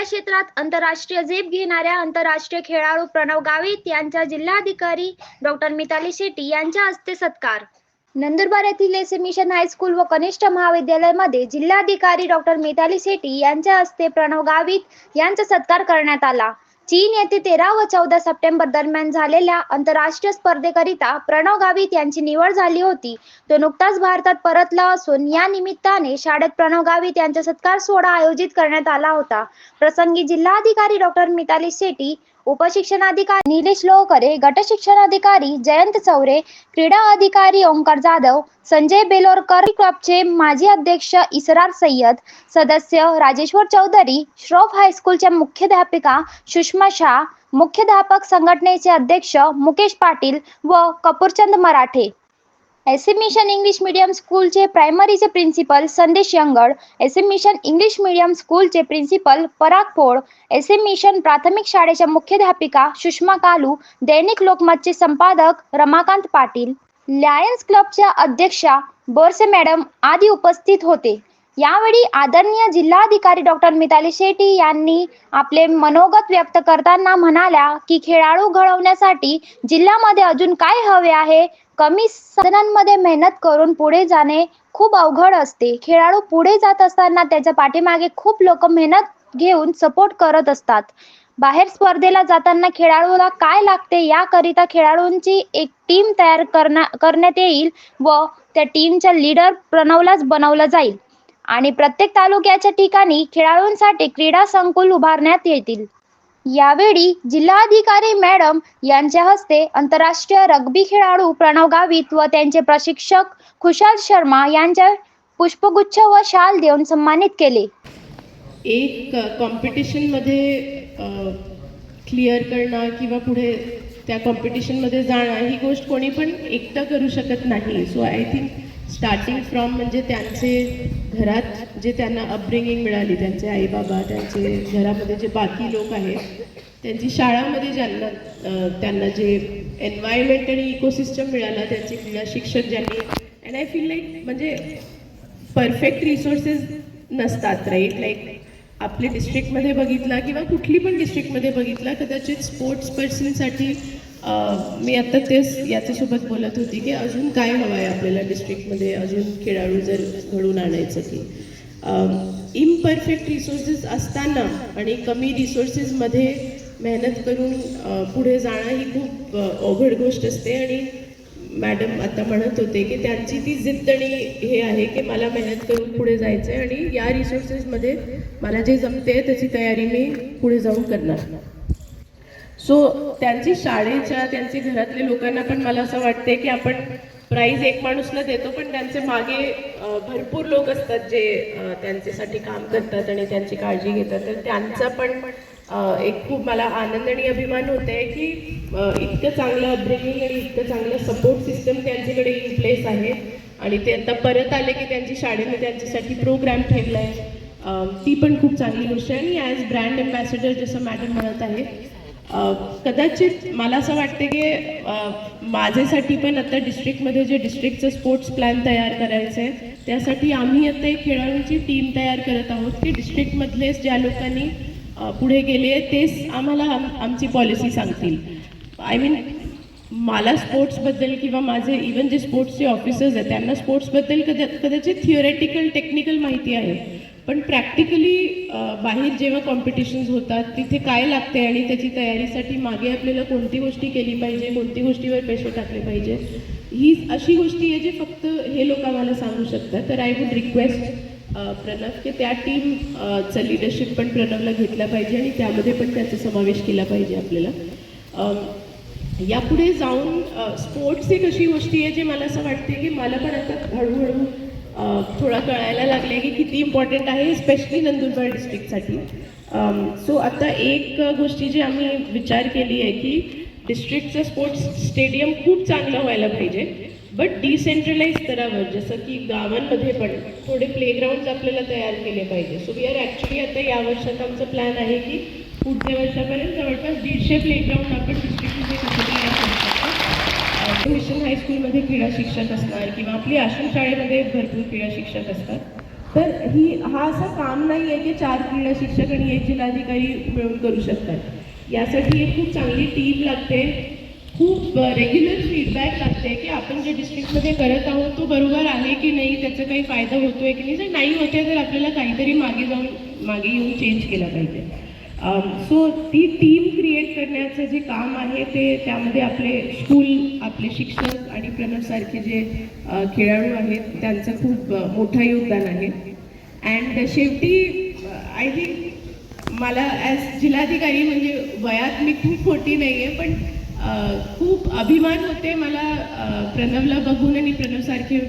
क्रीडा क्षेत्रात आंतरराष्ट्रीय झेप घेणाऱ्या आंतरराष्ट्रीय खेळाडू प्रणव गावित यांचा जिल्हाधिकारी डॉक्टर मिताली शेट्टी यांच्या हस्ते सत्कार. नंदुरबार येथील एस मिशन हायस्कूल व कनिष्ठ महाविद्यालयामध्ये जिल्हाधिकारी डॉक्टर मिताली शेट्टी यांच्या हस्ते प्रणव गावित यांचा सत्कार करण्यात आला. चीन येथे तेरा व चौदा सप्टेंबर दरम्यान झालेल्या आंतरराष्ट्रीय स्पर्धेकरिता प्रणव गावित यांची निवड झाली होती. तो नुकताच भारतात परतला असून या निमित्ताने शाळेत प्रणव गावित यांचा सत्कार सोहळा आयोजित करण्यात आला होता. प्रसंगी जिल्हाधिकारी डॉक्टर मिताली शेट्टी उपशिक्षणाधिकारी निलेश लोहकरे गट शिक्षणाधिकारी जयंत चौरे क्रीडा अधिकारी ओंकार जाधव संजय बेलोरकर क्लबचे माजी अध्यक्ष इसरार सय्यद सदस्य राजेश्वर चौधरी श्रॉफ हायस्कूलच्या मुख्याध्यापिका सुषमा शाह मुख्याध्यापक संघटनेचे अध्यक्ष मुकेश पाटील व Kapurchand Marathe. S M mission English medium स्कूलचे प्रायमरीचे principal Sandesh Yangad. S M mission English medium स्कूलचे principal Parag Pol. S M mission प्राथमिक शाळेच्या मुख्याध्यापिका सुषमा कालू. दैनिक लोकमतचे संपादक रमाकांत पाटील. लायन्स क्लबच्या अध्यक्षा बोरसे मॅडम आदी उपस्थित होते. यावेळी आदरणीय जिल्हाधिकारी डॉक्टर मिताली शेट्टी यांनी आपले मनोगत व्यक्त करताना म्हणाल्या की खेळाडू घडवण्यासाठी जिल्ह्यामध्ये अजून काय हवे आहे? कमी साधनांमध्ये मेहनत करून पुढे जाणे खूप अवघड असते. खेळाडू पुढे जात असताना त्याच्या पाठीमागे खूप लोक मेहनत घेऊन सपोर्ट करत असतात. बाहेर स्पर्धेला जाताना खेळाडूला काय लागते याकरिता खेळाडूंची एक टीम तयार करण्या करण्यात येईल व त्या टीमच्या लीडर प्रणवलाच बनवलं जाईल. आणि प्रत्येक तालुक्याच्या ठिकाणी खेळाडूंसाठी क्रीडा संकुल उभारण्यात येतील. यावेळी जिल्हाधिकारी मॅडम यांच्या हस्ते आंतरराष्ट्रीय रग्बी खेळाडू प्रणव गावित व त्यांचे प्रशिक्षक खुशाल शर्मा यांच्या पुष्पगुच्छ व शाल देऊन सन्मानित केले. एक कॉम्पिटिशनमध्ये क्लिअर करणं किंवा पुढे त्या कॉम्पिटिशनमध्ये जाणं ही गोष्ट कोणी पण एकटं करू शकत नाही. So I think starting from म्हणजे त्यांचे घरात जे त्यांना अपब्रिंगिंग मिळाली त्यांचे आईबाबा त्यांचे घरामध्ये जे बाकी लोक आहेत त्यांची शाळामध्ये ज्यांना त्यांना जे एन्व्हायरमेंट आणि इकोसिस्टम मिळाला त्यांचे क्रीडा शिक्षक ज्यांनी अँड आय फील लाईक म्हणजे परफेक्ट रिसोर्सेस नसतात राईट लाईक आपले डिस्ट्रिक्टमध्ये बघितला किंवा कुठली पण डिस्ट्रिक्टमध्ये बघितला कदाचित स्पोर्ट्स पर्सनसाठी मी आत्ता तेच याच्यासोबत बोलत होती की अजून काय हवं आहे आपल्याला डिस्ट्रिक्टमध्ये अजून खेळाडू जर घडून आणायचं की. इम्परफेक्ट रिसोर्सेस असताना आणि कमी रिसोर्सेसमध्ये मेहनत करून पुढे जाणं ही खूप अवघड गोष्ट असते. आणि मॅडम आता म्हणत होते की त्यांची ती जिद्द आणि हे आहे की मला मेहनत करून पुढे जायचं आहे आणि या रिसोर्सेसमध्ये मला जे जमते त्याची तयारी मी पुढे जाऊन करणार. सो त्यांची शाळेच्या त्यांचे घरातले लोकांना पण मला असं वाटते की आपण प्राईज एक माणूसला देतो पण त्यांचे मागे भरपूर लोक असतात जे त्यांच्यासाठी काम करतात आणि त्यांची काळजी घेतात. तर त्यांचा पण एक खूप मला आनंद आणि अभिमान होत आहे की इतकं चांगलं अपब्रिंगिंग आणि इतकं चांगलं सपोर्ट सिस्टम त्यांच्याकडे इन प्लेस आहे. आणि ते आता परत आले की त्यांची शाळेने त्यांच्यासाठी प्रोग्राम ठेवला आहे ती पण खूप चांगली गोष्ट आहे. आणि ॲज ब्रँड अम्बॅसेडर जसं मॅडम म्हणत आहे कदाचित मला असं वाटते की माझ्यासाठी पण आता डिस्ट्रिक्टमध्ये जे डिस्ट्रिक्टचं स्पोर्ट्स प्लॅन तयार करायचं आहे त्यासाठी आम्ही आता एक खेळाडूंची टीम तयार करत आहोत. की डिस्ट्रिक्टमधलेच ज्या लोकांनी पुढे गेले तेच आम्हाला आम आमची पॉलिसी सांगतील. आय मीन मला स्पोर्ट्सबद्दल किंवा माझे इवन जे स्पोर्ट्सचे ऑफिसर्स आहेत त्यांना स्पोर्ट्सबद्दल कदा कदाचित थिओरेटिकल टेक्निकल माहिती आहे. पण प्रॅक्टिकली बाहेर जेव्हा कॉम्पिटिशन्स होतात तिथे काय लागते आणि त्याची तयारीसाठी मागे आपल्याला कोणती गोष्टी केली पाहिजे कोणती गोष्टीवर पैसे टाकले पाहिजे ही अशी गोष्टी आहे जे फक्त हे लोक आम्हाला सांगू शकतात. तर आय वुड रिक्वेस्ट प्रणव की त्या टीमचं लिडरशिप पण प्रणवला घेतला पाहिजे आणि त्यामध्ये पण त्याचा समावेश केला पाहिजे आपल्याला. यापुढे जाऊन स्पोर्ट्स एक अशी गोष्टी आहे जे मला असं वाटते की मला पण आता हळूहळू थोडा कळायला लागले की किती इम्पॉर्टंट आहे स्पेशली नंदुरबार डिस्ट्रिक्टसाठी सो आता एक गोष्टी जी आम्ही विचार केली आहे की डिस्ट्रिक्टचं स्पोर्ट्स स्टेडियम खूप चांगलं व्हायला पाहिजे बट डिसेंट्रलाइज स्तरावर जसं की गावांमध्ये पण थोडे प्लेग्राऊंड आपल्याला तयार केले पाहिजे. सो वी आर ॲक्च्युली आता या वर्षात आमचं प्लॅन आहे की पुढच्या वर्षापर्यंत जवळपास दीडशे प्लेग्राऊंड आपण डिस्ट्रिक्टमध्ये कसं तयार करू शकतो मिशन हायस्कूलमध्ये क्रीडा शिक्षक असणार किंवा आपली आश्रम शाळेमध्ये भरपूर क्रीडा शिक्षक असतात. तर ही हा असं काम नाही आहे की चार क्रीडा शिक्षक आणि एक जिल्हाधिकारी मिळून करू शकतात. यासाठी एक खूप चांगली टीम लागते. खूप रेग्युलर फीडबॅक लागते की आपण जे डिस्ट्रिक्टमध्ये करत आहोत तो बरोबर आहे की नाही त्याचा काही फायदा होतोय की नाही? जर नाही होते तर आपल्याला काहीतरी मागे जाऊन मागे येऊन चेंज केला पाहिजे. Um, सो ती टीम क्रिएट करण्याचं जे काम आहे ते त्यामध्ये आपले स्कूल आपले शिक्षक आणि प्रणवसारखे जे खेळाडू आहेत त्यांचं खूप मोठं योगदान आहे. अँड शेवटी आय थिंक मला ॲज जिल्हाधिकारी म्हणजे वयात मी खूप मोठी नाही आहे पण खूप अभिमान होते मला प्रणवला बघून आणि प्रणवसारखे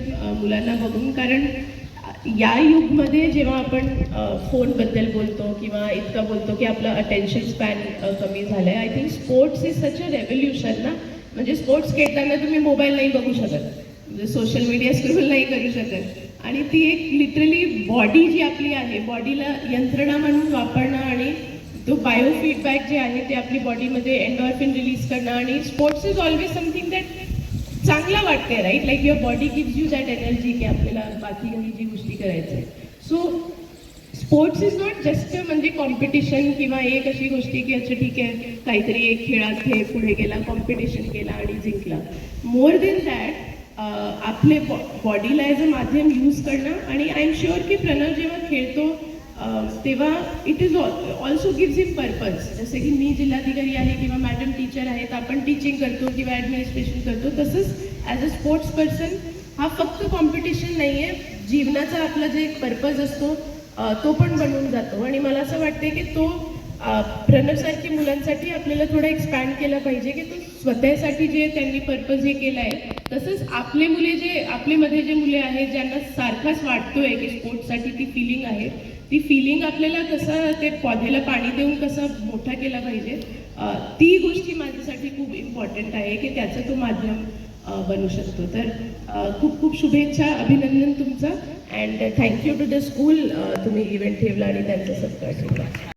मुलांना बघून. कारण या युगमध्ये जेव्हा आपण फोनबद्दल बोलतो किंवा इतकं बोलतो की आपलं अटेन्शन स्पॅन कमी झालं आहे I think sports is such a revolution ना. म्हणजे स्पोर्ट्स खेळताना तुम्ही मोबाईल नाही बघू शकत. म्हणजे सोशल मीडिया स्क्रोल नाही करू शकत. आणि ती एक लिटरली बॉडी जी आपली आहे बॉडीला यंत्रणा म्हणून वापरणं आणि तो बायो फीडबॅक जे आहे ते आपली बॉडीमध्ये एन्डॉर्फिन रिलीज करणं आणि sports is always something that चांगला वाटते right like your body gives you that energy की आपल्याला बाकी काही जी गोष्टी करायचं आहे so sports is not just म्हणजे कॉम्पिटिशन किंवा एक अशी गोष्टी की अच्छा ठीक आहे काहीतरी एक खेळात हे पुढे गेला कॉम्पिटिशन केला आणि जिंकला. मोर देन दॅट आपले बॉडीला ॲज अ माध्यम यूज करणं आणि आय एम शुअर की प्रणव जेव्हा खेळतो तेव्हा it is also gives him purpose जसे की मी जिल्हाधिकारी आहे किंवा मॅडम टीचर आहेत आपण टीचिंग करतो किंवा ॲडमिनिस्ट्रेशन करतो तसंच ॲज अ स्पोर्ट्स पर्सन हा फक्त कॉम्पिटिशन नाही आहे जीवनाचा आपला जे एक पर्पज असतो तो पण बनून जातो. आणि मला असं वाटते की तो अ, प्रणवसारखी मुलांसाठी आपल्याला थोडं एक्सपॅन्ड केला पाहिजे की तो स्वतःसाठी जे त्यांनी पर्पज हे केलं आहे तसंच आपले मुले जे आपलेमध्ये जे मुले आहेत ज्यांना सारखाच वाटतोय की स्पोर्ट्ससाठी ती फिलिंग आहे ती फिलिंग आपल्याला कसं ते पौधेला पाणी देऊन कसं मोठा केला पाहिजे ती गोष्टी माझ्यासाठी खूप इम्पॉर्टंट आहे की त्याचं तो माध्यम बनू शकतो. तर खूप खूप शुभेच्छा अभिनंदन तुमचं and thank you to the school तुम्ही इव्हेंट ठेवला आणि त्यांचा सत्कार ठेवला